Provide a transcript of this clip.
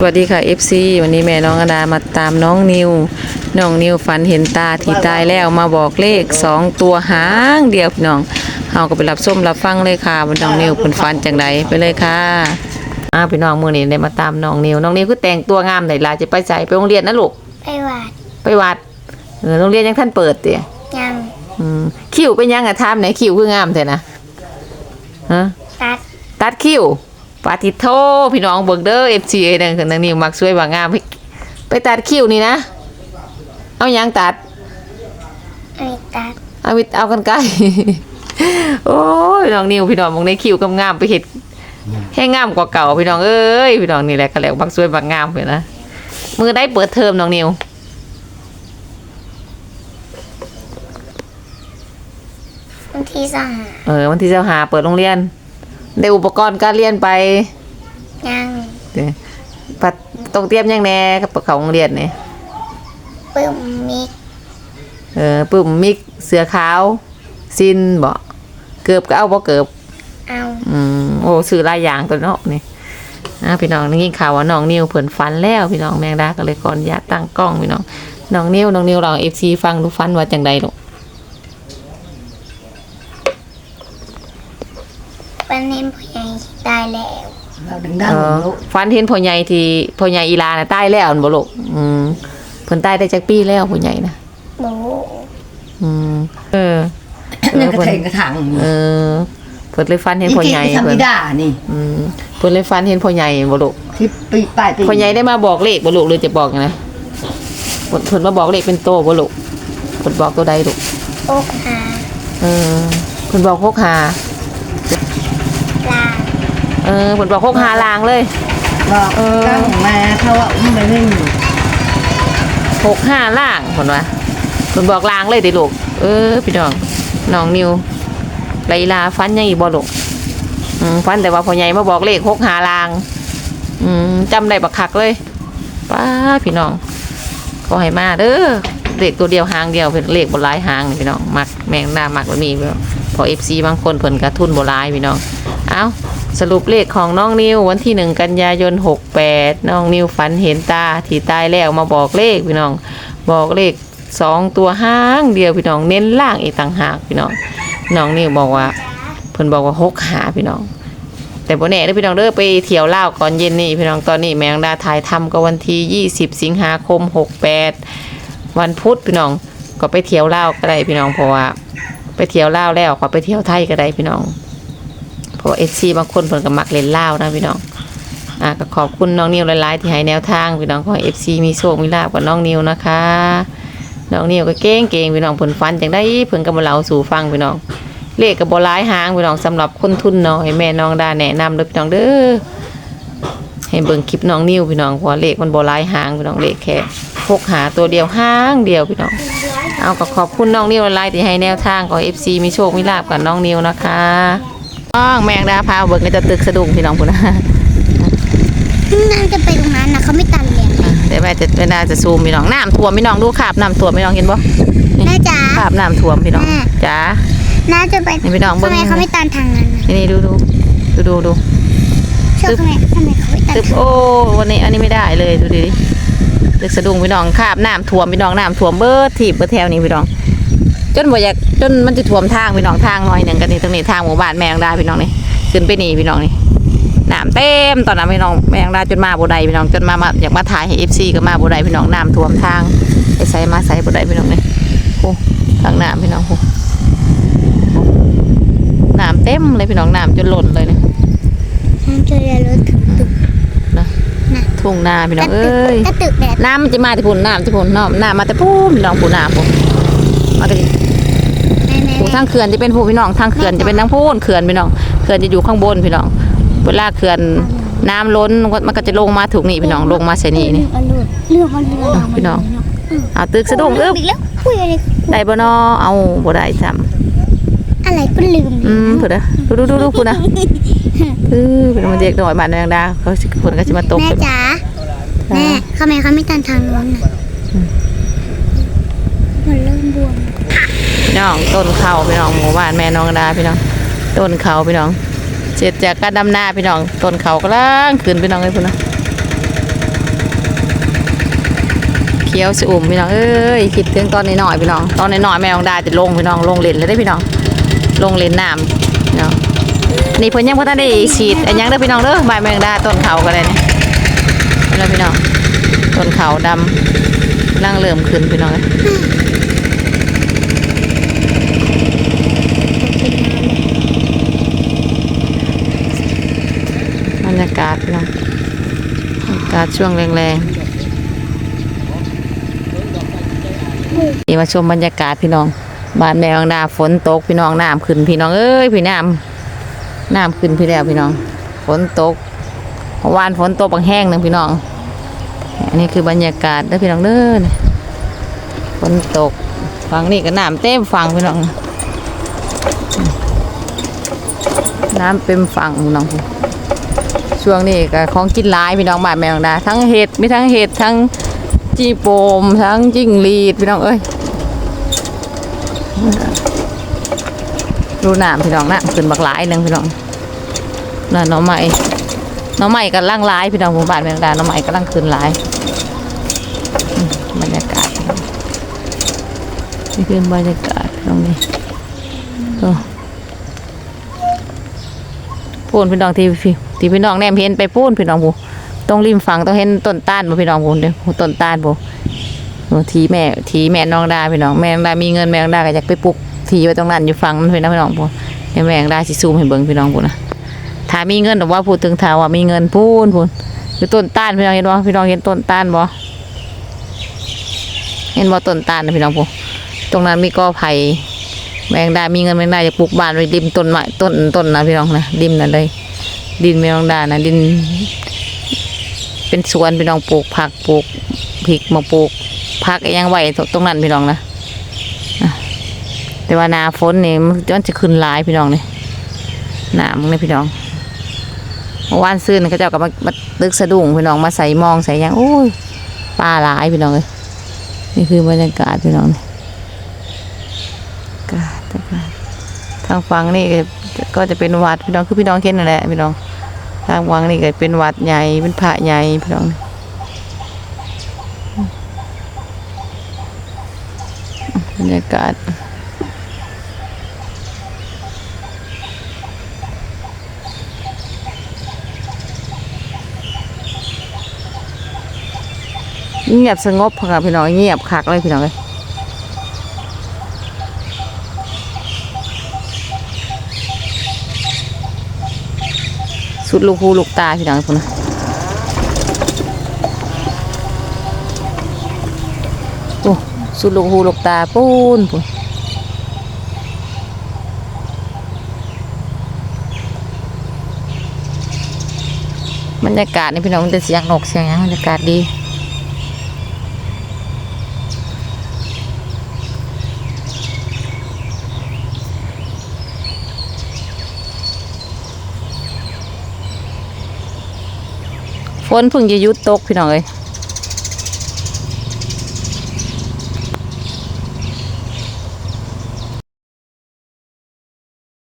สวัสดีค่ะ FC วันนี้แม่น้องอดามาตามน้องนิว น้องนิวฝันเห็นตาที่ตายแล้วมาบอกเลขสองตัวหางเดียวพี่น้องเฮาก็ไปรับส้มรับฟังเลยค่ะว่าน้องนิวเพิ่นฝันจังไดไปเลยค่ะอ้าวพี่น้องมื้อนี้ได้มาตามน้องนิว น้องนิวคือแต่งตัวงามได้ล่ะจะไปใส่ไปโรงเรียนนะลูกไปวัดไปวัดเออโรงเรียนยังท่านเปิดติยังอืมคิวเป็นยังอะถามไหนคิวคืองามแท้นะฮะตัดตัดคิวปาติโทพี่น้องเบิ่งเด้อ FC เอ้ยนั่นคือนังนิวมักสวยว่างามไปไปตัดคิวนี่นะ เอาหยังตัดไม่ตัดเอาวิเอากันไกลโอ้ยน้องนิวพี่น้องมองในคิวกำงามไปเห็ดให้งามกว่าเก่าพี่น้องเอ้ยพี่น้องนี่แหละก็แล้วมักสวยบักงามเลยนะมือได้เปิดเทอมน้องนิวบางทีสั่งเออวันที่จะหาเปิดโรงเรียน ได้อุปกรณ์การเรียนไปยังเด้อปัดต้องเตรียมหยังแน่กับเขาโรงเรียนนี่ปึ้มมิกเออปุ่มมิกเสือขาวซินบ่เกือบก็เอาบ่เกือบ เอาอืมโอ้ซื้อหลายอย่างตัวเนาะนี่นะพี่น้องนี่ยินข่าวว่าน้องนิวเพิ่นฟันแล้วพี่น้องแมงดาก็เลยก่อนอยากตั้งกล้องพี่น้องน้องนิวน้องนิวลอง FC ฟังดูฟันว่าจังใดลูก วันนี้ผู้ใหญ่ตายแล้วเราดึงดังเออลูกฟันเห็นพ่อใหญ่ที่พ่อใหญ่อีลาน่ะตายแล้วอันบ่ลูกอืมเพิ่นตายได้จักปีแล้วพ่อใหญ่นะโบอืมเออ นั่นกระเทงกระถังเออเพิ่นเลยฟันเห็นนี่พ่อเก่งใหญ่ทำเพิ่ไม่นได้นี่อืมเพิ่นเลยฟันเห็นพ่อใหญ่บ่ลูก ที่ปีปลายปีพ่อใหญ่ได้มาบอกเลขบ่ลูกหรือจะบอกยังไงเพิ่นเพิ่นมาบอกเลขเป็นโตบ่ลูกเพิ่นบอกตัวใดลูก โอกหาเออเพิ่นบอกหกหาลา เออเพิ่นบอกหกหาลางเลยบอกตั้งมาเขาว่าอุ้มไปเล่นหกห้าล่างเพิ่นว่าเพิ่นบอกลางเลยติลูกเออพี่น้องน้องนิวไลลาฟันยังอีกบ่ลูกอืมฟันแต่ว่าพ่อใหญ่มาบอกเลขหกหาลางอืมจำได้บักคักเลยป้าพี่น้องขอให้มาเด้อเลขตัวเดียวหางเดียวเป็นเลขบนหลายหางนี่พี่น้องมักแมงดามักแบบนี้พี่น้องพอเอฟซีบางคนเพิ่นกระทุนบหลายพี่น้อง เอา สรุปเลขของน้องนิววันที่หนึ่งกันยายนหกแปดน้องนิวฝันเห็นตาที่ตายแล้วมาบอกเลขพี่น้อง บอกเลขสองตัวห้างเดียวพี่น้องเน้นล่างอีกต่างหากพี่น้องน้องนิวบอกว่าเพิ่นบอกว่าหกหาพี่น้อง แต่บ่แน่เด้อพี่น้องเด้อไปเที่ยวลาก่อนเย็นนี่พี่น้องตอนนี้แมงดาถ่ายทำก็วันที่20สิงหาคม68วันพุธพี่น้องก็ไปเที่ยวลาก็ได้พี่น้องเพราะว่า ไปเที่ยวลาแล้วก็ไปเที่ยวไทยก็ได้พี่น้อง เพราะเอซีบางคนเพิ่นก็มักเล่นลาวนะพี่น้องอะก็ขอบคุณน้องนิวหลายๆที่ให้แนวทางพี่น้องขอเอฟซีมีโชคมีลาภกับน้องนิวนะคะน้องนิวก็เก่งเก่งพี่น้องเพิ่นฟันจังได้เพิ่นก็มาเล่าสู่ฟังพี่น้องเลขกับบหลายหางพี่น้องสำหรับคนทุนน้อยแม่น้องดาแนะนำเด้อพี่น้องเด้อให้เบิ่งคลิปน้องนิวพี่น้องเพราะว่าเลขมันบหลายหางพี่น้องเลขแค่พกหาตัวเดียวหางเดียวพี่น้อง เอาก็ขอบคุณน้องนิวหลายๆที่ให้แนวทางของ FC มีโชคมีลาบกับน้องนิวนะคะ องแมงดาพาเบิ่งก็จะตึกสะดุ้งพี่น้องพุ่นนะนั่นจะไปตรงนั้นนะเขาไม่ตันเรียนเลยเดี๋ยวแม่จะเวลาจะซูมพี่น้องน้ำท่วมพี่น้องดูขาบน้ำท่วมพี่น้องเห็นบ่แม่จ๋าขาบน้ำท่วมพี่น้องจ๋าน่าจะไปพี่น้องเบิ่ทำไมเขาไม่ตันทางนั้นนี่ดูดูดูดูดูเชื่อทำไมทำไมเขาไม่ตันโอ้วันนี้อันนี้ไม่ได้เลยดูดิตึกสะดุ้งพี่น้องคาบน้ำท่วมพี่น้องน้ำท่วมเบิดถีบเบิดแถวนี้พี่น้อง จนบ่อยากจนมันจะท่วมทางพี่น้องทางหน่อยหนึ่งกันนี่ตรงนี้ทางหมู่บ้านแมงดาพี่น้องนี่ขึ้นไปนี่พี่น้องนี่น้ำเต็มตอนนั้นพี่น้องแมงดาจนมาบ่ได้พี่น้องจนมามาอยากมาถ่ายให้ FC ก็มาบ่ได้พี่น้องน้ำท่วมทางไปใส่มาใส่บ่ได้พี่น้องนี่โอ้ทางน้ำพี่น้องโอ้น้ำเต็มเลยพี่น้องน้ำจนล้นเลยเนี่ยนั่นจะเรียนรถถึงตึกทุ่งนาพี่น้กอระงตึกเอ้ยกระตึกแดดน้ำมันจะมาที่พุ่นน้ำที่พุ่นน้ำน้ำมาแต่พุ่นพี่น้องพุ่นน้ำพุ่นมาแต่แม่แม่ผู้ ทางเขื่อนจะเป็นผู้พี่น้องทางเขื่อนจะเป็นทางพุ่นเขื่อนพี่น้องเขื่อนจะอยู่ข้างบนพี่น้อง เวลาเขื่อนน้ำล้นมันก็จะลงมาถูกนี่พี่น้องลงมาใส่นี่นี่เรื่องมันเรื่องมันพี่น้องเอาตึกสะดุ้งอึ๊บอีกแล้วคุยอะไรได้บ่นอเอาบ่ได้ซ้อะไรก็ลืมำอืมพุ่นนะดูดูดูดูพุ่นนะเออเป็นมันเด็กหน่อยบ้านแมงดาเขาสิพุ่นก็จะมาตกแม่จ๋าแม่ทำไมเขาไม่ตันทางนู้นน่ะมันเริ่มบวมพี่ น้องต้นเขาพี่น้องหมู่บ้านแม่น้องดาพี่น้องต้นเขาพี่น้องเสร็จจากการดำนาพี่น้องต้นเขากำลังขึ้นพี่น้องเลยพุ่นนะขียวสอุ่มพี่น้องเอ้ยคิดถึงตอนนี้หน่อยพี่น้องตอนนี้หน่อยแม่ของดาจะลงพี่น้องลงเลนเลยได้พี่น้องลงเลนน้ำพี่น้องนี่เพิ่นยังบ่ทันได้ฉีดอันยังเด้อพี่น้องเด้อใบแมงดาต้นเขาก็ได้นี่เด้อพี่น้องต้นเขาดำร่างเริ่มขึ้นพี่น้องเอ้ยบรรยากาศพี่น้องบรรยาศช่วงแรงๆนี่มาชมบรรยากาศพี่น้องบ้านแม่ของดาฝนตกพี่น้องน้ำขึ้นพี่น้องเอ้ยพี่น้ำน้ำขึ้นพี่แล้วพี่น้อง ฝนตกวานฝนตกบางแห้งหนึ่งพี่น้องอันนี้คือบรรยากาศเด้อพี่น้องเด้อฝนตกฝั่งนี้ก็น้ำเต็มฝั่งพี่น้อง น้ำเต็มฝั่งพี่น้อง ช่วงนี้ก็ของกินหลายพี่น้องบ้านแม่ของดาทั้งเห็ดมีทั้งเห็ดทั้งจีโปมทั้งจิ้งหรีดพี่น้องเอ้ยดูน้ำพี่น้องน้ำขึ้นบักหลายหนึ่งพี่น้องน่ะน้องใหม่น้องใหม่กำลังหลายพี่น้องหมู่บ้านเมืองดาน้องใหม่กำลังขึ้นหลายบรรยากาศนี่คือบรรยากาศตรงนี้โอ้พูนพี่น้องทีพี่ ที่พี่น้องแนมเห็นไปพูนพี่น้องผู้ตรงริมฝั่งต้องเห็นต้นต้านบ่พี่น้องผมเด้อต้นต้านบ่ทีแม่ทีแม่น้องดาพี่น้องแม่น้องดามีเงินแม่น้องดาก็อยากไปปลูกทีไว้ตรงนั้นอยู่ฝั่งนั้นพี่น้องพี่น้องบ่ให้แม่น้องดาสิซูมให้เบิ่งพี่น้องพุ่นะถ้ามีเงินแต่ว่าพูดถึงถ้าว่ามีเงินพูนพูนอยู่ต้นต้านพี่น้องเห็นบ่พี่น้องเห็นต้นต้านบ่เห็นบ่ต้นต้านนะพี่น้องพุ่นตรงนั้นมีกอไผ่แม่น้องดามีเงินแม่น้องดาจะปลูกบ้านไว้ริมต้นไม้ต้นต้นนะพี่น้องนะริมนั่นเลย ดินแม่น้องดานะดิน เป็นสวนพี่น้องปลูกผักปลูกพริกมาปลูกผักยังไหวตรงนั้นพี่น้องนะแต่ว่านาฝนนี่มันจะขึ้นหลายพี่น้องนี่หนามึงนี่พี่น้องเมื่อวานซื้อนี่เขาเจ้าก็มามาตึกสะดุ้งพี่น้องมาใส่มองใส่ยังโอ้ยปลาหลายพี่น้องเลยนี่คือบรรยากาศพี่น้องนี่กาศทางฝั่งนี่ก็จะเป็นวัดพี่น้องคือพี่น้องเห็นนั่นแหละพี่น้อง ทางวังนี่ก็เป็นวัดใหญ่เป็นพระใหญ่พี่น้องบรรยากาศเงียบสงบค่ะพี่น้องเงียบคักเลยพี่น้องเลย สุดลูกหูลูกตาพี่น้องพุ่นโอ้สุดลูกหูลูกตาปูนพุ่นบรรยากาศนี่พี่น้องมันจะเสียงนกเสียงหยังบรรยากาศดี ฝนเพิ่งจะยุดตกพี่น้องเอ้ย